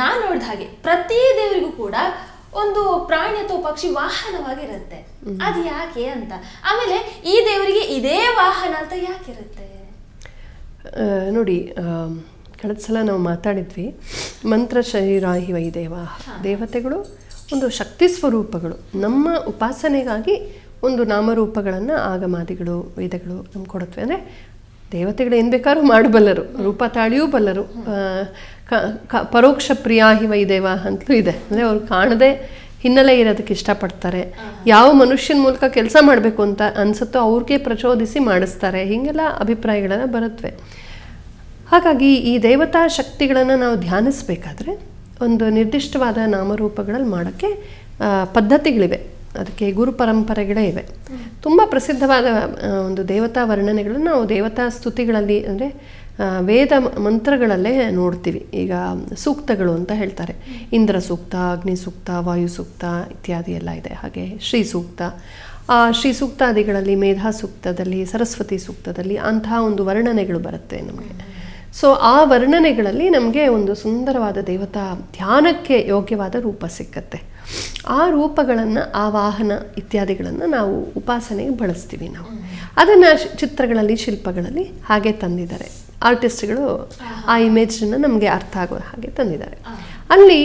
ನಾನು ನೋಡಿದ ಹಾಗೆ ಪ್ರತಿ ದೇವರಿಗೂ ಕೂಡ ಒಂದು ಪ್ರಾಣಿ ಅಥವಾ ಪಕ್ಷಿ ವಾಹನವಾಗಿರುತ್ತೆ. ಅದು ಯಾಕೆ ಅಂತ. ಆಮೇಲೆ ಈ ದೇವರಿಗೆ ಇದೇ ವಾಹನ ಅಂತ ಯಾಕಿರುತ್ತೆ? ಇರುತ್ತೆ ನೋಡಿ ಕಳೆದ ಸಲ ನಾವು ಮಾತಾಡಿದ್ವಿ ಮಂತ್ರ ಶರೀರ ಹಿ ವೈದೇವ ದೇವತೆಗಳು ಒಂದು ಶಕ್ತಿ ಸ್ವರೂಪಗಳು. ನಮ್ಮ ಉಪಾಸನೆಗಾಗಿ ಒಂದು ನಾಮರೂಪಗಳನ್ನು ಆಗಮಾದಿಗಳು ವೇದಗಳು ನಮ್ಗೆ ಕೊಡುತ್ತವೆ. ಅಂದರೆ ದೇವತೆಗಳು ಏನು ಬೇಕಾದ್ರೂ ಮಾಡಬಲ್ಲರು. ರೂಪ ತಾಳಿಯೂ ಬಲ್ಲರು. ಕ- ಕ- ಪರೋಕ್ಷ ಪ್ರಿಯ ಹಿ ವೈದೇವ ಅಂತಲೂ ಇದೆ. ಅಂದರೆ ಅವ್ರು ಕಾಣದೆ ಹಿನ್ನೆಲೆ ಇರೋದಕ್ಕೆ ಇಷ್ಟಪಡ್ತಾರೆ. ಯಾವ ಮನುಷ್ಯನ ಮೂಲಕ ಕೆಲಸ ಮಾಡಬೇಕು ಅಂತ ಅನ್ಸುತ್ತೋ ಅವ್ರಿಗೆ ಪ್ರಚೋದಿಸಿ ಮಾಡಿಸ್ತಾರೆ. ಹೀಗೆಲ್ಲ ಅಭಿಪ್ರಾಯಗಳನ್ನು ಬರುತ್ತವೆ ಹಾಗಾಗಿ ಈ ದೇವತಾ ಶಕ್ತಿಗಳನ್ನು ನಾವು ಧ್ಯಾನಿಸಬೇಕಾದ್ರೆ ಒಂದು ನಿರ್ದಿಷ್ಟವಾದ ನಾಮರೂಪಗಳಲ್ಲಿ ಮಾಡೋಕ್ಕೆ ಪದ್ಧತಿಗಳಿವೆ. ಅದಕ್ಕೆ ಗುರು ಪರಂಪರೆಗಳೇ ಇವೆ. ತುಂಬ ಪ್ರಸಿದ್ಧವಾದ ಒಂದು ದೇವತಾ ವರ್ಣನೆಗಳನ್ನು ನಾವು ದೇವತಾ ಸ್ತುತಿಗಳಲ್ಲಿ ಅಂದರೆ ವೇದ ಮಂತ್ರಗಳಲ್ಲೇ ನೋಡ್ತೀವಿ. ಈಗ ಸೂಕ್ತಗಳು ಅಂತ ಹೇಳ್ತಾರೆ. ಇಂದ್ರ ಸೂಕ್ತ, ಅಗ್ನಿ ಸೂಕ್ತ, ವಾಯು ಸೂಕ್ತ ಇತ್ಯಾದಿ ಎಲ್ಲ ಇದೆ. ಹಾಗೆ ಶ್ರೀ ಸೂಕ್ತ. ಆ ಶ್ರೀ ಸೂಕ್ತಾದಿಗಳಲ್ಲಿ ಮೇಧಾ ಸೂಕ್ತದಲ್ಲಿ, ಸರಸ್ವತಿ ಸೂಕ್ತದಲ್ಲಿ ಅಂತಹ ಒಂದು ವರ್ಣನೆಗಳು ಬರುತ್ತೆ ನಮಗೆ. ಸೊ ಆ ವರ್ಣನೆಗಳಲ್ಲಿ ನಮಗೆ ಒಂದು ಸುಂದರವಾದ ದೇವತಾ ಧ್ಯಾನಕ್ಕೆ ಯೋಗ್ಯವಾದ ರೂಪ ಸಿಕ್ಕತ್ತೆ. ಆ ರೂಪಗಳನ್ನು, ಆ ವಾಹನ ಇತ್ಯಾದಿಗಳನ್ನು ನಾವು ಉಪಾಸನೆಗೆ ಬಳಸ್ತೀವಿ ನಾವು. ಅದನ್ನು ಚಿತ್ರಗಳಲ್ಲಿ, ಶಿಲ್ಪಗಳಲ್ಲಿ ಹಾಗೆ ತಂದಿದ್ದಾರೆ. ಆರ್ಟಿಸ್ಟ್ಗಳು ಆ ಇಮೇಜನ್ನು ನಮಗೆ ಅರ್ಥ ಆಗೋ ಹಾಗೆ ತಂದಿದ್ದಾರೆ. ಅಲ್ಲಿ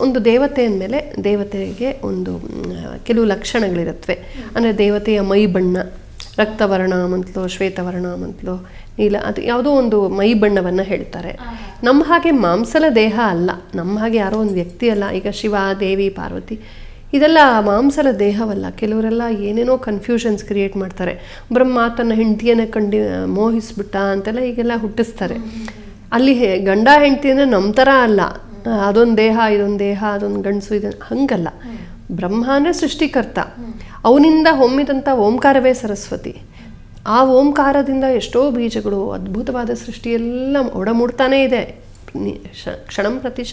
ಒಂದು ದೇವತೆ ಅಂದಮೇಲೆ ದೇವತೆಗೆ ಒಂದು ಕೆಲವು ಲಕ್ಷಣಗಳಿರುತ್ತವೆ ಅಂದರೆ ದೇವತೆಯ ಮೈ ಬಣ್ಣ ರಕ್ತವರ್ಣ ಮಂತ್ಲೋ ಶ್ವೇತವರ್ಣ ಮಂತ್ಲೋ ನೀಲ ಅದು ಯಾವುದೋ ಒಂದು ಮೈ ಬಣ್ಣವನ್ನು ಹೇಳ್ತಾರೆ. ನಮ್ಮ ಹಾಗೆ ಮಾಂಸಲ ದೇಹ ಅಲ್ಲ. ನಮ್ಮ ಹಾಗೆ ಯಾರೋ ಒಂದು ವ್ಯಕ್ತಿ ಅಲ್ಲ. ಈಗ ಶಿವ ದೇವಿ ಪಾರ್ವತಿ ಇದೆಲ್ಲ ಮಾಂಸದ ದೇಹವಲ್ಲ. ಕೆಲವರೆಲ್ಲ ಏನೇನೋ ಕನ್ಫ್ಯೂಷನ್ಸ್ ಕ್ರಿಯೇಟ್ ಮಾಡ್ತಾರೆ. ಬ್ರಹ್ಮ ತನ್ನ ಹೆಂಡತಿಯನ್ನು ಕಂಡಿ, ಮೋಹಿಸ್ಬಿಟ್ಟ ಅಂತೆಲ್ಲ ಈಗೆಲ್ಲ ಹುಟ್ಟಿಸ್ತಾರೆ. ಅಲ್ಲಿ ಗಂಡ ಹೆಂಡತಿ ಅಂದರೆ ನಮ್ಮ ಥರ ಅಲ್ಲ. ಅದೊಂದು ದೇಹ, ಇದೊಂದು ದೇಹ, ಅದೊಂದು ಗಂಡಸು ಇದೆ ಹಂಗಲ್ಲ. ಬ್ರಹ್ಮ ಅಂದರೆ ಸೃಷ್ಟಿಕರ್ತ. ಅವನಿಂದ ಹೊಮ್ಮಿದಂಥ ಓಂಕಾರವೇ ಸರಸ್ವತಿ. ಆ ಓಂಕಾರದಿಂದ ಎಷ್ಟೋ ಬೀಜಗಳು ಅದ್ಭುತವಾದ ಸೃಷ್ಟಿಯೆಲ್ಲ ಒಡಮೂಡ್ತಾನೇ ಇದೆ. ಕ್ಷಣಂ ಪ್ರತಿ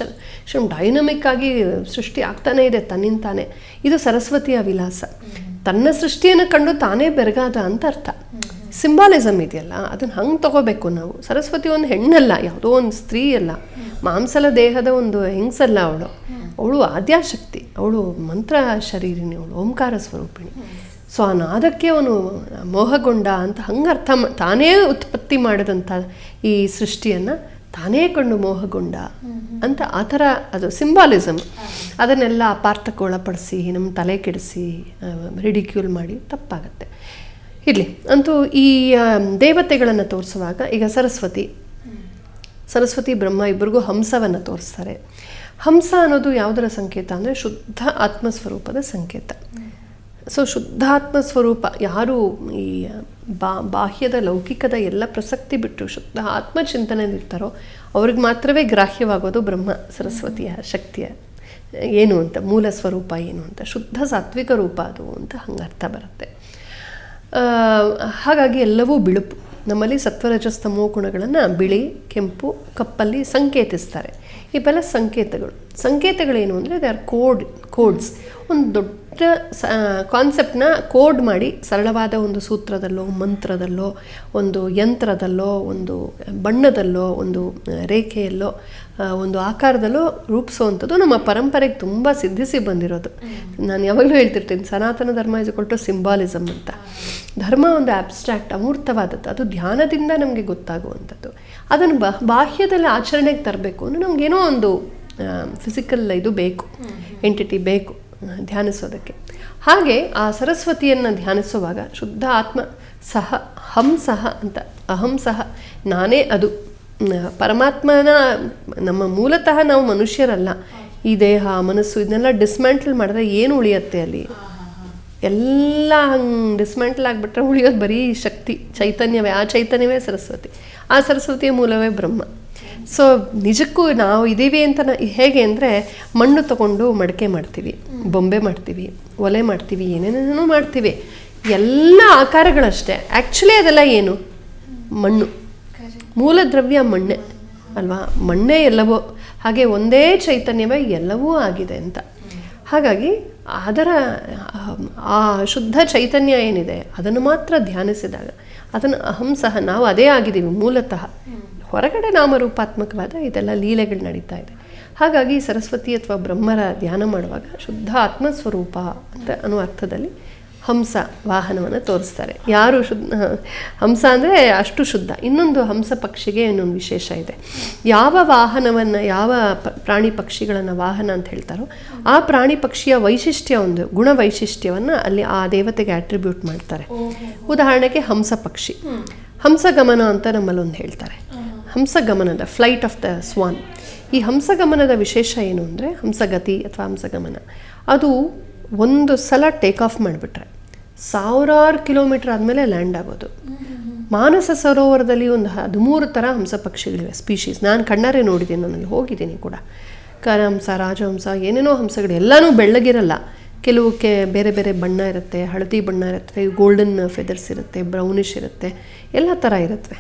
ಕ್ಷಣ ಡೈನಮಿಕ್ ಆಗಿ ಸೃಷ್ಟಿ ಆಗ್ತಾನೇ ಇದೆ ತನ್ನಿಂತಾನೆ ಇದು ಸರಸ್ವತಿಯ ವಿಲಾಸ. ತನ್ನ ಸೃಷ್ಟಿಯನ್ನು ಕಂಡು ತಾನೇ ಬೆರಗಾದ ಅಂತ ಅರ್ಥ. ಸಿಂಬಾಲಿಸಮ್ ಇದೆಯಲ್ಲ, ಅದನ್ನು ಹಂಗೆ ತಗೋಬೇಕು ನಾವು. ಸರಸ್ವತಿ ಒಂದು ಹೆಣ್ಣಲ್ಲ, ಯಾವುದೋ ಒಂದು ಸ್ತ್ರೀ ಅಲ್ಲ. ಮಾಂಸಲ ದೇಹದ ಒಂದು ಹೆಂಗಸಲ್ಲ ಅವಳು. ಅವಳು ಆದ್ಯಾಶಕ್ತಿ, ಅವಳು ಮಂತ್ರ ಶರೀರಿನಿ ಅವಳು ಓಂಕಾರ ಸ್ವರೂಪಿಣಿ. ಸೊ ಆ ನಾದಕ್ಕೆ ಅವನು ಮೋಹಗೊಂಡ ಅಂತ ಹಂಗೆ ಅರ್ಥ ತಾನೇ ಉತ್ಪತ್ತಿ ಮಾಡಿದಂಥ ಈ ಸೃಷ್ಟಿಯನ್ನು ತಾನೇ ಕಣ್ಣು ಮೋಹಗೊಂಡ ಅಂತ ಆ ಥರ ಅದು ಸಿಂಬಾಲಿಸಮ್ ಅದನ್ನೆಲ್ಲ ಅಪಾರ್ಥಕ್ಕೆ ಒಳಪಡಿಸಿ ನಮ್ಮ ತಲೆ ಕೆಡಿಸಿ ರಿಡಿಕ್ಯೂಲ್ ಮಾಡಿ ತಪ್ಪಾಗತ್ತೆ. ಇರಲಿ ಅಂತೂ ಈ ದೇವತೆಗಳನ್ನು ತೋರಿಸುವಾಗ ಈಗ ಸರಸ್ವತಿ. ಸರಸ್ವತಿ ಬ್ರಹ್ಮ ಇಬ್ಬರಿಗೂ ಹಂಸವನ್ನು ತೋರಿಸ್ತಾರೆ. ಹಂಸ ಅನ್ನೋದು ಯಾವುದರ ಸಂಕೇತ ಅಂದರೆ ಶುದ್ಧ ಆತ್ಮಸ್ವರೂಪದ ಸಂಕೇತ. ಸೊ ಶುದ್ಧಾತ್ಮ ಸ್ವರೂಪ ಯಾರು ಈ ಬಾ, ಬಾಹ್ಯದ ಲೌಕಿಕದ ಎಲ್ಲ ಪ್ರಸಕ್ತಿ ಬಿಟ್ಟು ಶುದ್ಧ ಆತ್ಮಚಿಂತನೆಯಲ್ಲಿರ್ತಾರೋ, ಅವ್ರಿಗೆ ಮಾತ್ರವೇ ಗ್ರಾಹ್ಯವಾಗೋದು ಬ್ರಹ್ಮ, ಸರಸ್ವತಿಯ ಶಕ್ತಿಯ ಏನು ಅಂತ, ಮೂಲ ಸ್ವರೂಪ ಏನು ಅಂತ, ಶುದ್ಧ ಸಾತ್ವಿಕ ರೂಪ ಅದು ಅಂತ ಹಂಗೆ ಅರ್ಥ ಬರುತ್ತೆ ಹಾಗಾಗಿ ಎಲ್ಲವೂ ಬಿಳುಪು. ನಮ್ಮಲ್ಲಿ ಸತ್ವರಜಸ್ತಮೋ ಗುಣಗಳನ್ನು ಬಿಳಿ, ಕೆಂಪು, ಕಪ್ಪಲ್ಲಿ ಸಂಕೇತಿಸ್ತಾರೆ. ಇವೆಲ್ಲ ಸಂಕೇತಗಳು. ಸಂಕೇತಗಳೇನು ಅಂದರೆ ದೇ ಆರ್ ಕೋಡ್ ಕೋಡ್ಸ್ ಒಂದು ದೊಡ್ಡ ಕಾನ್ಸೆಪ್ಟ್ನ ಕೋಡ್ ಮಾಡಿ ಸರಳವಾದ ಒಂದು ಸೂತ್ರದಲ್ಲೋ ಮಂತ್ರದಲ್ಲೋ ಒಂದು ಯಂತ್ರದಲ್ಲೋ ಒಂದು ಬಣ್ಣದಲ್ಲೋ ಒಂದು ರೇಖೆಯಲ್ಲೋ ಒಂದು ಆಕಾರದಲ್ಲೋ ರೂಪಿಸುವಂಥದ್ದು ನಮ್ಮ ಪರಂಪರೆಗೆ ತುಂಬ ಸಿದ್ಧಿಸಿ ಬಂದಿರೋದು. ನಾನು ಯಾವಾಗಲೂ ಹೇಳ್ತಿರ್ತೀನಿ ಸನಾತನ ಧರ್ಮ ಇಸ್ ಕೊಟ್ಟು ಸಿಂಬಾಲಿಸಮ್ ಅಂತ. ಧರ್ಮ ಒಂದು ಆಬ್ಸ್ಟ್ರಾಕ್ಟ್ ಅಮೂರ್ತವಾದದ್ದು. ಅದು ಧ್ಯಾನದಿಂದ ನಮಗೆ ಗೊತ್ತಾಗುವಂಥದ್ದು. ಅದನ್ನು ಬ ಬಾಹ್ಯದಲ್ಲಿ ಆಚರಣೆಗೆ ತರಬೇಕು ಅಂದರೆ ನಮಗೇನೋ ಒಂದು ಫಿಸಿಕಲ್ ಇದು ಬೇಕು. ಎಂಟಿಟಿ ಬೇಕು. ಧ್ಯಾನಿಸೋದಕ್ಕೆ. ಹಾಗೆ ಆ ಸರಸ್ವತಿಯನ್ನು ಧ್ಯಾನಿಸುವಾಗ ಶುದ್ಧ ಆತ್ಮ ಸಹ, ಹಂ ಸಹ ಅಂತ, ಅಹಂ ಸಹ, ನಾನೇ ಅದು. ಪರಮಾತ್ಮನ, ನಮ್ಮ ಮೂಲತಃ ನಾವು ಮನುಷ್ಯರಲ್ಲ. ಈ ದೇಹ, ಮನಸ್ಸು, ಇದನ್ನೆಲ್ಲ ಡಿಸ್ಮ್ಯಾಂಟಲ್ ಮಾಡಿದ್ರೆ ಏನು ಉಳಿಯತ್ತೆ ಅಲ್ಲಿ? ಎಲ್ಲ ಹಂಗೆ ಡಿಸ್ಮ್ಯಾಂಟಲ್ ಆಗಿಬಿಟ್ರೆ ಉಳಿಯೋದು ಬರೀ ಶಕ್ತಿ, ಚೈತನ್ಯವೇ. ಆ ಚೈತನ್ಯವೇ ಸರಸ್ವತಿ. ಆ ಸರಸ್ವತಿಯ ಮೂಲವೇ ಬ್ರಹ್ಮ. ಸೊ ನಿಜಕ್ಕೂ ನಾವು ಇದ್ದೀವಿ ಅಂತ ಹೇಗೆ ಅಂದರೆ ಮಣ್ಣು ತಗೊಂಡು ಮಡಕೆ ಮಾಡ್ತೀವಿ, ಬೊಂಬೆ ಮಾಡ್ತೀವಿ, ಒಲೆ ಮಾಡ್ತೀವಿ, ಏನೇನೇನೋ ಮಾಡ್ತೀವಿ. ಎಲ್ಲ ಆಕಾರಗಳಷ್ಟೇ. ಆ್ಯಕ್ಚುಲಿ ಅದೆಲ್ಲ ಏನು? ಮಣ್ಣು. ಮೂಲ ದ್ರವ್ಯ ಮಣ್ಣೆ, ಅಲ್ವಾ? ಮಣ್ಣೆ ಎಲ್ಲವೋ, ಹಾಗೆ ಒಂದೇ ಚೈತನ್ಯವೇ ಎಲ್ಲವೂ ಆಗಿದೆ ಅಂತ. ಹಾಗಾಗಿ ಅದರ, ಆ ಶುದ್ಧ ಚೈತನ್ಯ ಏನಿದೆ, ಅದನ್ನು ಮಾತ್ರ ಧ್ಯಾನಿಸಿದಾಗ, ಅದನ್ನು ಅಹಂ ಸಹ ನಾವು ಅದೇ ಆಗಿದ್ದೀವಿ ಮೂಲತಃ. ಹೊರಗಡೆ ನಾಮರೂಪಾತ್ಮಕವಾದ ಇದೆಲ್ಲ ಲೀಲೆಗಳು ನಡೀತಾ ಇದೆ. ಹಾಗಾಗಿ ಸರಸ್ವತಿ ಅಥವಾ ಬ್ರಹ್ಮರ ಧ್ಯಾನ ಮಾಡುವಾಗ ಶುದ್ಧ ಆತ್ಮಸ್ವರೂಪ ಅಂತ ಅನ್ನೋ ಅರ್ಥದಲ್ಲಿ ಹಂಸ ವಾಹನವನ್ನು ತೋರಿಸ್ತಾರೆ. ಯಾರು ಶುದ್ಧ ಹಂಸ ಅಂದರೆ ಅಷ್ಟು ಶುದ್ಧ. ಇನ್ನೊಂದು ಹಂಸ ಪಕ್ಷಿಗೆ ಇನ್ನೊಂದು ವಿಶೇಷ ಇದೆ. ಯಾವ ವಾಹನವನ್ನು ಯಾವ ಪ್ರಾಣಿ ಪಕ್ಷಿಗಳನ್ನು ವಾಹನ ಅಂತ ಹೇಳ್ತಾರೋ ಆ ಪ್ರಾಣಿ ಪಕ್ಷಿಯ ವೈಶಿಷ್ಟ್ಯ ಒಂದು ಗುಣ ವೈಶಿಷ್ಟ್ಯವನ್ನು ಅಲ್ಲಿ ಆ ದೇವತೆಗೆ ಅಟ್ರಿಬ್ಯೂಟ್ ಮಾಡ್ತಾರೆ. ಉದಾಹರಣೆಗೆ ಹಂಸ ಪಕ್ಷಿ. ಹಂಸಗಮನ ಅಂತ ನಮ್ಮಲ್ಲೊಂದು ಹೇಳ್ತಾರೆ. ಹಂಸಗಮನದ ಫ್ಲೈಟ್ ಆಫ್ ದ ಸ್ವಾನ್ ಈ ಹಂಸಗಮನದ ವಿಶೇಷ ಏನು ಅಂದರೆ ಹಂಸಗತಿ ಅಥವಾ ಹಂಸಗಮನ. ಅದು ಒಂದು ಸಲ ಟೇಕ್ ಆಫ್ ಮಾಡಿಬಿಟ್ರೆ, ಸಾವಿರಾರು ಕಿಲೋಮೀಟರ್ ಆದಮೇಲೆ ಲ್ಯಾಂಡ್ ಆಗೋದು. ಮಾನಸ ಸರೋವರದಲ್ಲಿ ಒಂದು ಹದಿಮೂರು ಥರ ಹಂಸ ಪಕ್ಷಿಗಳಿವೆ ಸ್ಪೀಶೀಸ್ ನಾನು ಕಣ್ಣಾರೆ ನೋಡಿದ್ದೀನಿ, ನಾನು ಅಲ್ಲಿ ಹೋಗಿದ್ದೀನಿ ಕೂಡ. ಕರಹಂಸ ರಾಜಹಂಸ, ಏನೇನೋ ಹಂಸಗಳು, ಎಲ್ಲನೂ ಬೆಳ್ಳಗಿರಲ್ಲ. ಕೆಲವಕ್ಕೆ ಬೇರೆ ಬೇರೆ ಬಣ್ಣ ಇರುತ್ತೆ, ಹಳದಿ ಬಣ್ಣ ಇರುತ್ತೆ ಗೋಲ್ಡನ್ ಫೆದರ್ಸ್ ಇರುತ್ತೆ ಬ್ರೌನಿಶ್ ಇರುತ್ತೆ, ಎಲ್ಲ ಥರ ಇರುತ್ತೆ.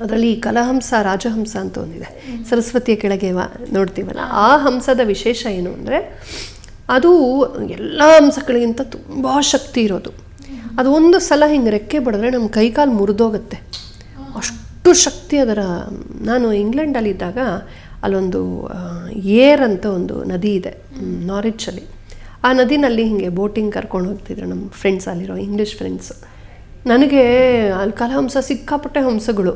ಅದರಲ್ಲಿ ಕಲಹಂಸ, ರಾಜಹಂಸ ಅಂತ ಒಂದಿದೆ ಸರಸ್ವತಿಯ ಕೆಳಗೆ ನೋಡ್ತೀವಲ್ಲ, ಆ ಹಂಸದ ವಿಶೇಷ ಏನು ಅಂದರೆ, ಅದು ಎಲ್ಲ ಹಂಸಗಳಿಗಿಂತ ತುಂಬ ಶಕ್ತಿ ಇರೋದು. ಅದು ಒಂದು ಸಲ ಹಿಂಗೆ ರೆಕ್ಕೆ ಬಡಿದ್ರೆ ನಮ್ಮ ಕೈಕಾಲು ಮುರಿದೋಗುತ್ತೆ. ಅಷ್ಟು ಶಕ್ತಿ ಅದರ, ನಾನು ಇಂಗ್ಲೆಂಡಲ್ಲಿದ್ದಾಗ ಅಲ್ಲೊಂದು ಏರ್ ಅಂತ ಒಂದು ನದಿ ಇದೆ ನಾರಿಚಲ್ಲಿ ಆ ನದಿನಲ್ಲಿ ಹಿಂಗೆ ಬೋಟಿಂಗ್ ಕರ್ಕೊಂಡು ಹೋಗ್ತಿದ್ರು ನಮ್ಮ ಫ್ರೆಂಡ್ಸ್ ಅಲ್ಲಿರೋ ಇಂಗ್ಲೀಷ್ ಫ್ರೆಂಡ್ಸು ನನಗೆ ಅಲ್ಲಿ ಕಲಹಂಸ ಸಿಕ್ಕಾಪಟ್ಟೆ ಹಂಸಗಳು.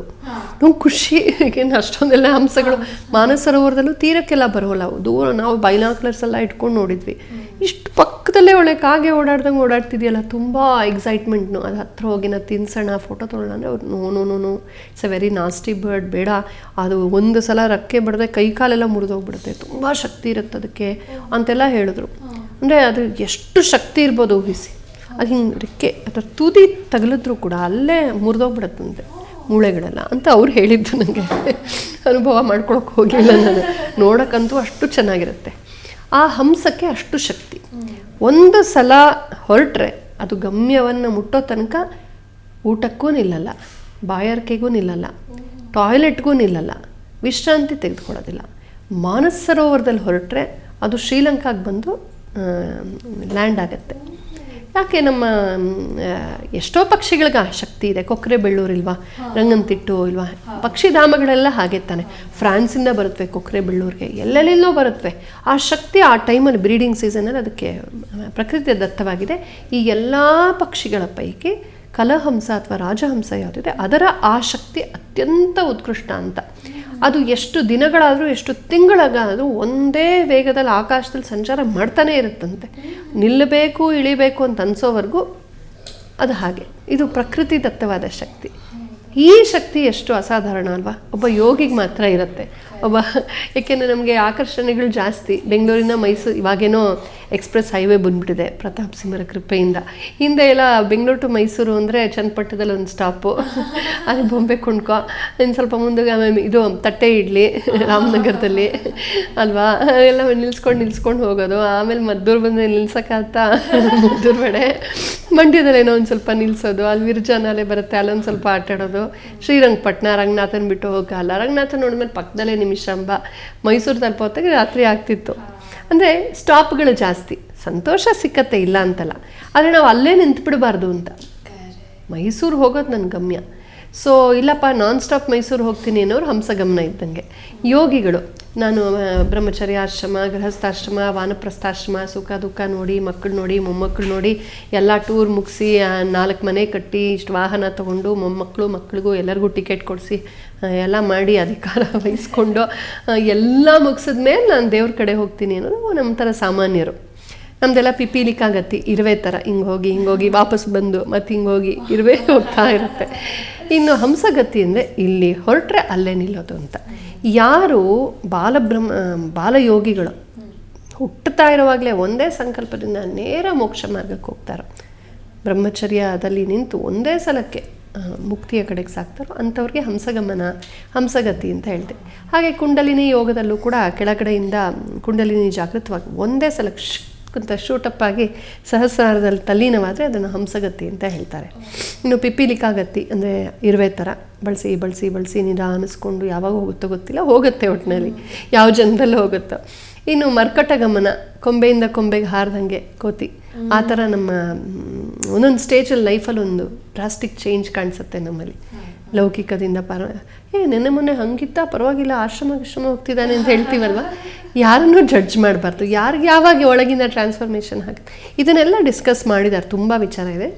ನಂಗೆ ಖುಷಿ ಏನು ಅಷ್ಟೊಂದೆಲ್ಲ ಹಂಸಗಳು. ಮಾನಸರೋವರದಲ್ಲೂ ತೀರಕ್ಕೆಲ್ಲ ಬರೋಲ್ಲ. ಅವು ದೂರ ನಾವು ಬೈನಾಕ್ಲರ್ಸ್ ಎಲ್ಲ ಇಟ್ಕೊಂಡು ನೋಡಿದ್ವಿ. ಇಷ್ಟು ಪಕ್ಕದಲ್ಲೇ ಒಳ್ಳೆ ಕಾಗೆ ಓಡಾಡ್ದಂಗೆ ಓಡಾಡ್ತಿದೆಯಲ್ಲ ತುಂಬ ಎಕ್ಸೈಟ್ಮೆಂಟ್ನು ಅದು ಹತ್ರ ಹೋಗಿ ನಾ ತಿನ್ಸೋಣ ಫೋಟೋ ತೊಗೊಳ್ಳೋಣ ಅಂದರೆ ಅವ್ರು no no no no. It's a very nasty bird ಬೇಡ. ಅದು ಒಂದು ಸಲ ರಕ್ಕೆ ಬಡದೆ ಕೈ ಕಾಲೆಲ್ಲ ಮುರಿದೋಗ್ಬಿಡುತ್ತೆ. ತುಂಬ ಶಕ್ತಿ ಇರುತ್ತೆ ಅದಕ್ಕೆ. ಅಂತೆಲ್ಲ ಹೇಳಿದ್ರು. ಅಂದರೆ ಅದು ಎಷ್ಟು ಶಕ್ತಿ ಇರ್ಬೋದು ಊಹಿಸಿ. ಅದು ಹಿಂಗೆ ರೆಕ್ಕೆ ಅಥವಾ ತುದಿ ತಗಲಿದ್ರು ಕೂಡ ಅಲ್ಲೇ ಮುರಿದೋಗ್ಬಿಡತ್ತಂತೆ ಮೂಳೆಗಳೆಲ್ಲ ಅಂತ ಅವ್ರು ಹೇಳಿದ್ದು ನನಗೆ ಅನುಭವ ಮಾಡ್ಕೊಳಕ್ಕೆ ಹೋಗಿಲ್ಲ ನಾನು. ನೋಡೋಕ್ಕಂತೂ ಅಷ್ಟು ಚೆನ್ನಾಗಿರುತ್ತೆ. ಆ ಹಂಸಕ್ಕೆ ಅಷ್ಟು ಶಕ್ತಿ. ಒಂದು ಸಲ ಹೊರಟ್ರೆ ಅದು ಗಮ್ಯವನ್ನು ಮುಟ್ಟೋ ತನಕ ಊಟಕ್ಕೂ ನಿಲ್ಲಲ್ಲ, ಬಾಯಾರಿಕೆಗೂ ನಿಲ್ಲಲ್ಲ, ಟಾಯ್ಲೆಟ್ಗೂ ನಿಲ್ಲಲ್ಲ, ವಿಶ್ರಾಂತಿ ತೆಗೆದುಕೊಳ್ಳೋದಿಲ್ಲ. ಮಾನಸ್ ಸರೋವರದಲ್ಲಿ ಹೊರಟ್ರೆ ಅದು ಶ್ರೀಲಂಕಾಗೆ ಬಂದು ಲ್ಯಾಂಡ್ ಆಗುತ್ತೆ. ಯಾಕೆ ನಮ್ಮ ಎಷ್ಟೋ ಪಕ್ಷಿಗಳಿಗೆ ಆ ಶಕ್ತಿ ಇದೆ. ಕೊಕ್ಕರೆ ಬೆಳ್ಳೂರು ಇಲ್ವಾ? ರಂಗಂತಿಟ್ಟು ಇಲ್ವಾ? ಪಕ್ಷಿಧಾಮಗಳೆಲ್ಲ ಹಾಗೆ ತಾನೆ ಫ್ರಾನ್ಸಿಂದ ಬರುತ್ತವೆ ಕೊಕ್ಕರೆ ಬೆಳ್ಳೂರಿಗೆ. ಎಲ್ಲೆಲ್ಲೆಲ್ಲೋ ಬರುತ್ತವೆ ಆ ಶಕ್ತಿ ಆ ಟೈಮಲ್ಲಿ ಬ್ರೀಡಿಂಗ್ ಸೀಸನಲ್ಲಿ ಅದಕ್ಕೆ ಪ್ರಕೃತಿಯ ದತ್ತವಾಗಿದೆ. ಈ ಎಲ್ಲ ಪಕ್ಷಿಗಳ ಪೈಕಿ ಕಲಹಂಸ ಅಥವಾ ರಾಜಹಂಸ ಯಾವುದಿದೆ, ಅದರ ಆ ಶಕ್ತಿ ಅತ್ಯಂತ ಉತ್ಕೃಷ್ಟ ಅಂತ. ಅದು ಎಷ್ಟು ದಿನಗಳಾದರೂ, ಎಷ್ಟು ತಿಂಗಳಾದರೂ ಒಂದೇ ವೇಗದಲ್ಲಿ ಆಕಾಶದಲ್ಲಿ ಸಂಚಾರ ಮಾಡ್ತಾನೇ ಇರುತ್ತಂತೆ. ನಿಲ್ಲಬೇಕು, ಇಳಿಬೇಕು ಅಂತ ಅನ್ಸೋವರೆಗೂ ಅದು ಹಾಗೆ. ಇದು ಪ್ರಕೃತಿ ದತ್ತವಾದ ಶಕ್ತಿ. ಈ ಶಕ್ತಿ ಎಷ್ಟು ಅಸಾಧಾರಣ ಅಲ್ವಾ? ಒಬ್ಬ ಯೋಗಿಗೆ ಮಾತ್ರ ಇರುತ್ತೆ. ಒಬ್ಬ, ಏಕೆಂದರೆ ನಮಗೆ ಆಕರ್ಷಣೆಗಳು ಜಾಸ್ತಿ. ಬೆಂಗಳೂರಿನ ಮೈಸೂರು, ಇವಾಗೇನೋ ಎಕ್ಸ್ಪ್ರೆಸ್ ಹೈವೇ ಬಂದ್ಬಿಟ್ಟಿದೆ ಪ್ರತಾಪ್ ಸಿಂಹರ ಕೃಪೆಯಿಂದ. ಹಿಂದೆ ಎಲ್ಲ ಬೆಂಗಳೂರು ಟು ಮೈಸೂರು ಅಂದರೆ ಚನ್ನಪಟ್ಟಣದಲ್ಲಿ ಒಂದು ಸ್ಟಾಪು. ಅಲ್ಲಿ ಬೊಂಬೆ ಕುಣ್ಕೊ ಇನ್ನು ಸ್ವಲ್ಪ ಮುಂದೆ ಆಮೇಲೆ ಇದು ತಟ್ಟೆ ಇಡ್ಲಿ, ರಾಮನಗರದಲ್ಲಿ. ಅಲ್ವಾ? ಎಲ್ಲ ನಿಲ್ಸ್ಕೊಂಡು ನಿಲ್ಸ್ಕೊಂಡು ಹೋಗೋದು. ಆಮೇಲೆ ಮದ್ದೂರು ಬಂದರೆ ನಿಲ್ಸಕ್ಕಾಗ್ತ? ಮದ್ದೂರು ಬೇಡ. ಮಂಡ್ಯದಲ್ಲೇನೋ ಒಂದು ಸ್ವಲ್ಪ ನಿಲ್ಸೋದು. ಅಲ್ಲಿ ವಿರ್ಜಾನಾಲೆ ಬರುತ್ತೆ, ಅಲ್ಲೊಂದು ಸ್ವಲ್ಪ ಆಟಾಡೋದು. ಶ್ರೀರಂಗಪಟ್ಟಣ ರಂಗನಾಥನ್ ಬಿಟ್ಟು ಹೋಗಲ್ಲ. ರಂಗನಾಥನ್ ನೋಡಿದ್ಮೇಲೆ ಪಕ್ಕದಲ್ಲೇ ನಿಮಿಷಾಂಬ ಮೈಸೂರು ತಲುಪೋತ್ತಾಗ ರಾತ್ರಿ ಆಗ್ತಿತ್ತು. ಅಂದರೆ ಸ್ಟಾಪ್ಗಳು ಜಾಸ್ತಿ. ಸಂತೋಷ ಸಿಕ್ಕತ್ತೆ ಇಲ್ಲ ಅಂತಲ್ಲ. ಆದರೆ ನಾವು ಅಲ್ಲೇ ನಿಂತ್ಬಿಡಬಾರ್ದು ಅಂತ. ಮೈಸೂರು ಹೋಗೋದು ನನ್ನ ಗಮ್ಯ. ಸೊ ಇಲ್ಲಪ್ಪ ನಾನ್ ಸ್ಟಾಪ್ ಮೈಸೂರು ಹೋಗ್ತೀನಿ ಅನ್ನೋರು ಹಂಸಗಮನ ಇದ್ದಂಗೆ. ಯೋಗಿಗಳು, ನಾನು ಬ್ರಹ್ಮಚರ್ಯ ಆಶ್ರಮ, ಗೃಹಸ್ಥಾಶ್ರಮ, ವಾನಪ್ರಸ್ಥಾಶ್ರಮ, ಸುಖ ದುಃಖ ನೋಡಿ, ಮಕ್ಕಳು ನೋಡಿ, ಮೊಮ್ಮಕ್ಕಳು ನೋಡಿ, ಎಲ್ಲ ಟೂರ್ ಮುಗಿಸಿ ನಾಲ್ಕು ಮನೆ ಕಟ್ಟಿ, ಇಷ್ಟು ವಾಹನ ತೊಗೊಂಡು ಮೊಮ್ಮಕ್ಕಳು ಮಕ್ಕಳಿಗೂ ಎಲ್ಲರಿಗೂ ಟಿಕೆಟ್ ಕೊಡಿಸಿ ಎಲ್ಲ ಮಾಡಿ ಅಧಿಕಾರ ವಹಿಸ್ಕೊಂಡು ಎಲ್ಲ ಮುಗಿಸಿದ ಮೇಲೆ ನಾನು ದೇವ್ರ ಕಡೆ ಹೋಗ್ತೀನಿ ಅನ್ನೋದು ನಮ್ಮ ಥರ ಸಾಮಾನ್ಯರು. ನಮ್ದೆಲ್ಲ ಪಿಪೀಲಿಕಾಗತ್ತಿ ಇರುವೆ ಥರ ಹಿಂಗೆ ಹೋಗಿ ಹಿಂಗೆ ಹೋಗಿ, ವಾಪಸ್ ಬಂದು ಮತ್ತೆ ಹಿಂಗೆ ಹೋಗಿ, ಇರುವೆ ಹೋಗ್ತಾ ಇರುತ್ತೆ. ಇನ್ನು ಹಂಸಗತಿ ಅಂದರೆ ಇಲ್ಲಿ ಹೊರಟ್ರೆ ಅಲ್ಲೇ ನಿಲ್ಲೋದು ಅಂತ. ಯಾರು ಬಾಲಬ್ರಹ್ಮ, ಬಾಲಯೋಗಿಗಳು ಹುಟ್ಟುತ್ತಾ ಇರುವಾಗಲೇ ಒಂದೇ ಸಂಕಲ್ಪದಿಂದ ನೇರ ಮೋಕ್ಷ ಮಾರ್ಗಕ್ಕೆ ಹೋಗ್ತಾರೋ, ಬ್ರಹ್ಮಚರ್ಯದಲ್ಲಿ ನಿಂತು ಒಂದೇ ಸಲಕ್ಕೆ ಮುಕ್ತಿಯ ಕಡೆಗೆ ಸಾಕ್ತಾರೋ ಅಂಥವ್ರಿಗೆ ಹಂಸಗಮನ, ಹಂಸಗತಿ ಅಂತ ಹೇಳ್ತೆ. ಹಾಗೆ ಕುಂಡಲಿನಿ ಯೋಗದಲ್ಲೂ ಕೂಡ ಕೆಳಗಡೆಯಿಂದ ಕುಂಡಲಿನಿ ಜಾಗೃತವಾಗಿ ಒಂದೇ ಶ್ ಅಂತ ಶೂಟಪ್ ಆಗಿ ಸಹಸ್ರಾರದಲ್ಲಿ ತಲ್ಲೀನವಾದರೆ ಅದನ್ನು ಹಂಸಗತ್ತಿ ಅಂತ ಹೇಳ್ತಾರೆ. ಇನ್ನು ಪಿಪಿಲಿಕಾಗತ್ತಿ ಅಂದರೆ ಇರುವೆ ಥರ ಬಳಸಿ ಬಳಸಿ ಬಳಸಿ ನಿಧಾನಿಸ್ಕೊಂಡು ಯಾವಾಗ ಹೋಗುತ್ತೋ ಗೊತ್ತಿಲ್ಲ, ಹೋಗುತ್ತೆ ಒಟ್ಟಿನಲ್ಲಿ ಯಾವ ಜನ್ಮದಲ್ಲಿ ಹೋಗುತ್ತೋ. ಇನ್ನು ಮರ್ಕಟ ಗಮನ ಕೊಂಬೆಯಿಂದ ಕೊಂಬೆಗೆ ಹಾರ್ದಂಗೆ ಕೋತಿ. ಆ ಥರ ನಮ್ಮ ಒಂದೊಂದು ಸ್ಟೇಜಲ್ಲಿ ಲೈಫಲ್ಲಿ ಒಂದು ಡ್ರಾಸ್ಟಿಕ್ ಚೇಂಜ್ ಕಾಣಿಸುತ್ತೆ ನಮ್ಮಲ್ಲಿ. ಲೌಕಿಕದಿಂದ ಪರ ಏ, ನೆನ್ನೆ ಮೊನ್ನೆ ಹಂಗಿತ್ತ ಪರವಾಗಿಲ್ಲ, ಆಶ್ರಮ ಆಶ್ರಮ ಹೋಗ್ತಿದ್ದಾನೆ ಅಂತ ಹೇಳ್ತೀವಲ್ವ? ಯಾರನ್ನೂ ಜಡ್ಜ್ ಮಾಡಬಾರ್ದು. ಯಾರಿಗೆ ಯಾವಾಗ ಒಳಗಿನ ಟ್ರಾನ್ಸ್ಫಾರ್ಮೇಷನ್ ಆಗುತ್ತೆ. ಇದನ್ನೆಲ್ಲ ಡಿಸ್ಕಸ್ ಮಾಡಿದ್ದಾರೆ ತುಂಬ ವಿಚಾರ ಇದೆ.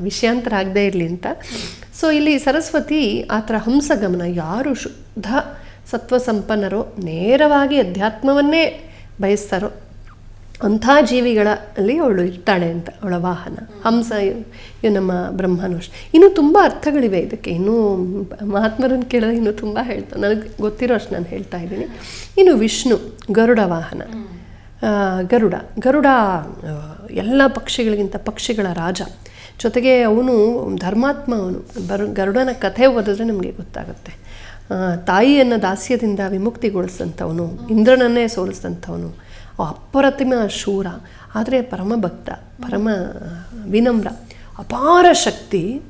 ವಿಷಯಾಂತರ ಆಗದೇ ಇರಲಿ ಅಂತ. ಸೊ ಇಲ್ಲಿ ಸರಸ್ವತಿ ಆ ಥರ ಹಂಸಗಮನ ಯಾರು ಶುದ್ಧ ಸತ್ವ ಸಂಪನ್ನರೋ ನೇರವಾಗಿ ಅಧ್ಯಾತ್ಮವನ್ನೇ ಬಯಸ್ತಾರೋ ಅಂಥ ಜೀವಿಗಳಲ್ಲಿ ಅವಳು ಇರ್ತಾಳೆ ಅಂತ, ಅವಳ ವಾಹನ. ಹಂಸ ಇವ್- ನಮ್ಮ ಬ್ರಹ್ಮನು ಅಷ್ಟೆ ಇನ್ನೂ ತುಂಬ ಅರ್ಥಗಳಿವೆ ಇದಕ್ಕೆ. ಇನ್ನೂ ಮಹಾತ್ಮರನ್ನ ಕೇಳಿದ್ರೆ ಇನ್ನೂ ತುಂಬ ಹೇಳ್ತಾ, ನನಗೆ ಗೊತ್ತಿರೋ ಅಷ್ಟು ನಾನು ಹೇಳ್ತಾ ಇದ್ದೀನಿ. ಇನ್ನು ವಿಷ್ಣು, ಗರುಡ ವಾಹನ. ಗರುಡ. ಗರುಡ ಎಲ್ಲ ಪಕ್ಷಿಗಳಿಗಿಂತ ಪಕ್ಷಿಗಳ ರಾಜ. ಜೊತೆಗೆ ಅವನು ಧರ್ಮಾತ್ಮ ಅವನು. ಬರು, ಗರುಡನ ಕಥೆ ಓದಿದ್ರೆ ನಮಗೆ ಗೊತ್ತಾಗುತ್ತೆ. ತಾಯಿಯನ್ನು ದಾಸ್ಯದಿಂದ ವಿಮುಕ್ತಿಗೊಳಿಸಿದಂಥವನು, ಇಂದ್ರನನ್ನೇ ಸೋಲಿಸಿದಂಥವನು. ಅಪ್ರತಿಮ ಶೂರ. ಆದರೆ ಪರಮ ಭಕ್ತ, ಪರಮ ವಿನಮ್ರ, ಅಪಾರ ಶಕ್ತಿ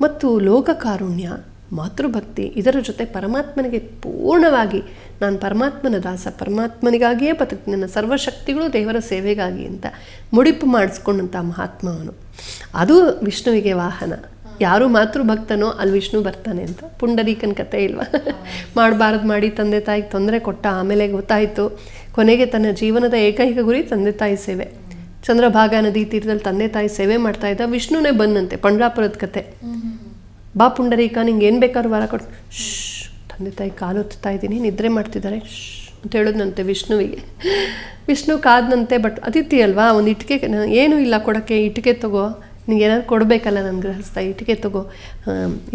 ಮತ್ತು ಲೋಕಕಾರುಣ್ಯ ಮಾತೃಭಕ್ತಿ, ಇದರ ಜೊತೆ ಪರಮಾತ್ಮನಿಗೆ ಪೂರ್ಣವಾಗಿ ನಾನು ಪರಮಾತ್ಮನ ದಾಸ, ಪರಮಾತ್ಮನಿಗಾಗಿಯೇ ನನ್ನ ಸರ್ವಶಕ್ತಿಗಳು ದೇವರ ಸೇವೆಗಾಗಿ ಅಂತ ಮುಡಿಪು ಮಾಡಿಸ್ಕೊಂಡಂಥ ಮಹಾತ್ಮವನು. ಅದು ವಿಷ್ಣುವಿಗೆ ವಾಹನ. ಯಾರು ಮಾತೃಭಕ್ತನೋ ಅಲ್ಲಿ ವಿಷ್ಣು ಬರ್ತಾನೆ ಅಂತ. ಪುಂಡರೀಕನ ಕತೆ ಇಲ್ವಾ? ಮಾಡಬಾರ್ದು ಮಾಡಿ ತಂದೆ ತಾಯಿಗೆ ತೊಂದರೆ ಕೊಟ್ಟ, ಆಮೇಲೆ ಗೊತ್ತಾಯಿತು ಕೊನೆಗೆ ತನ್ನ ಜೀವನದ ಏಕೈಕ ಗುರಿ ತಂದೆ ತಾಯಿ ಸೇವೆ. ಚಂದ್ರಭಾಗ ನದಿ ತೀರದಲ್ಲಿ ತಂದೆ ತಾಯಿ ಸೇವೆ ಮಾಡ್ತಾ ಇದ್ದ ವಿಷ್ಣುನೇ ಬಂದಂತೆ, ಪಂಡ್ರಾಪುರದ ಕತೆ. ಬಾ ಪುಂಡರೀಕ, ನಿಂಗೆ ಏನು ಬೇಕಾದ್ರು ವರ ಕೊಟ್ಟು ತಂದೆ ತಾಯಿ ಕಾಲು ಹೊತ್ತಾ ಇದ್ದೀನಿ, ನಿದ್ರೆ ಮಾಡ್ತಿದ್ದಾರೆ. ಅಂತ ಹೇಳಿದ್ನಂತೆ ವಿಷ್ಣುವಿಗೆ. ವಿಷ್ಣು ಕಾದನಂತೆ, ಬಟ್ ಅತಿಥಿ ಅಲ್ವಾ? ಒಂದು ಇಟ್ಟಿಗೆ ಏನೂ ಇಲ್ಲ ಕೊಡೋಕ್ಕೆ ಇಟ್ಟಿಗೆ ತಗೋ. ನಿಂಗೆ ಏನಾದ್ರು ಕೊಡಬೇಕಲ್ಲ ನನ್ನ ಗೃಹಸ್ಥ, ಇಟ್ಟಿಗೆ ತಗೋ.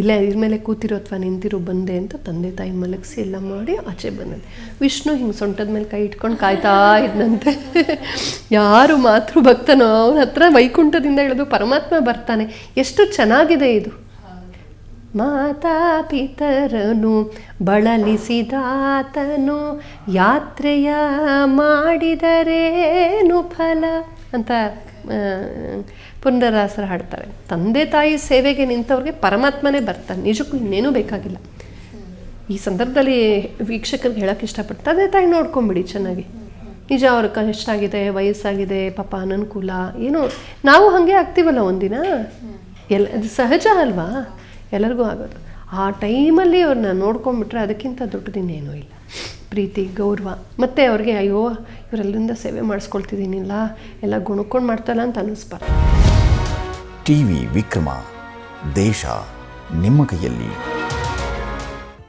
ಇಲ್ಲ ಇದ್ರ ಮೇಲೆ ಕೂತಿರೋ ಅಥವಾ ನಿಂತಿರೋ, ಬಂದೆ ಅಂತ ತಂದೆ ತಾಯಿ ಮಲಗಿಸಿ ಎಲ್ಲ ಮಾಡಿ ಆಚೆ ಬಂದಿದೆ ವಿಷ್ಣು ಹಿಂಗೆ ಸೊಂಟದ ಮೇಲೆ ಕೈ ಇಟ್ಕೊಂಡು ಕಾಯ್ತಾ ಇದ್ದಂತೆ ಯಾರು ಮಾತೃ ಭಕ್ತನೋ ಅವನ ಹತ್ರ ವೈಕುಂಠದಿಂದ ಇಳಿದು ಪರಮಾತ್ಮ ಬರ್ತಾನೆ. ಎಷ್ಟು ಚೆನ್ನಾಗಿದೆ ಇದು. ಮಾತಾ ಪಿತರನು ಬಳಲಿಸಿದಾತನು, ಯಾತ್ರೆಯ ಮಾಡಿದರೇನು ಫಲ? ಅಂತ ಪುನರಾಸರ ಹಾಡ್ತಾರೆ. ತಂದೆ ತಾಯಿ ಸೇವೆಗೆ ನಿಂತವ್ರಿಗೆ ಪರಮಾತ್ಮನೇ ಬರ್ತಾನೆ. ನಿಜಕ್ಕೂ ಇನ್ನೇನೂ ಬೇಕಾಗಿಲ್ಲ. ಈ ಸಂದರ್ಭದಲ್ಲಿ ವೀಕ್ಷಕರಿಗೆ ಹೇಳೋಕ್ಕೆ ಇಷ್ಟಪಟ್ಟು ತಂದೆ ತಾಯಿ ನೋಡ್ಕೊಂಬಿಡಿ ಚೆನ್ನಾಗಿ. ನಿಜ ಅವ್ರ ಕಷ್ಟ ಆಗಿದೆ ವಯಸ್ಸಾಗಿದೆ, ಪಾಪ ಅನನುಕೂಲ, ಏನು, ನಾವು ಹಾಗೆ ಆಗ್ತೀವಲ್ಲ ಒಂದಿನ? ಎಲ್ಲ, ಸಹಜ ಅಲ್ವಾ? ಎಲ್ಲರಿಗೂ ಆಗೋದು. ಆ ಟೈಮಲ್ಲಿ ಅವ್ರನ್ನ ನೋಡ್ಕೊಂಡ್ಬಿಟ್ರೆ ಅದಕ್ಕಿಂತ ದೊಡ್ಡದಿನ್ನೇನೂ ಇಲ್ಲ. ಪ್ರೀತಿ ಗೌರವ. ಮತ್ತು ಅವ್ರಿಗೆ ಅಯ್ಯೋ ಇವರೆಲ್ಲರಿಂದ ಸೇವೆ ಮಾಡಿಸ್ಕೊಳ್ತಿದ್ದೀನಿಲ್ಲ? ಎಲ್ಲ ಗುಣಕೊಂಡು ಮಾಡ್ತಲ್ಲ ಅಂತ ಅನ್ನಿಸ್ತಾ ಟಿ ವಿ ವಿಕ್ರಮ. ದೇಶ ನಿಮ್ಮ ಕೈಯಲ್ಲಿ.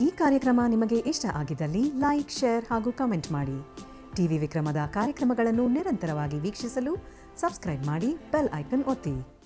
ಈ ಕಾರ್ಯಕ್ರಮ ನಿಮಗೆ ಇಷ್ಟ ಆಗಿದ್ದಲ್ಲಿ ಲೈಕ್ ಶೇರ್ ಹಾಗೂ ಕಮೆಂಟ್ ಮಾಡಿ. ಟಿವಿ ವಿಕ್ರಮದ ಕಾರ್ಯಕ್ರಮಗಳನ್ನು ನಿರಂತರವಾಗಿ ವೀಕ್ಷಿಸಲು ಸಬ್ಸ್ಕ್ರೈಬ್ ಮಾಡಿ ಬೆಲ್ ಐಕನ್ ಒತ್ತಿ.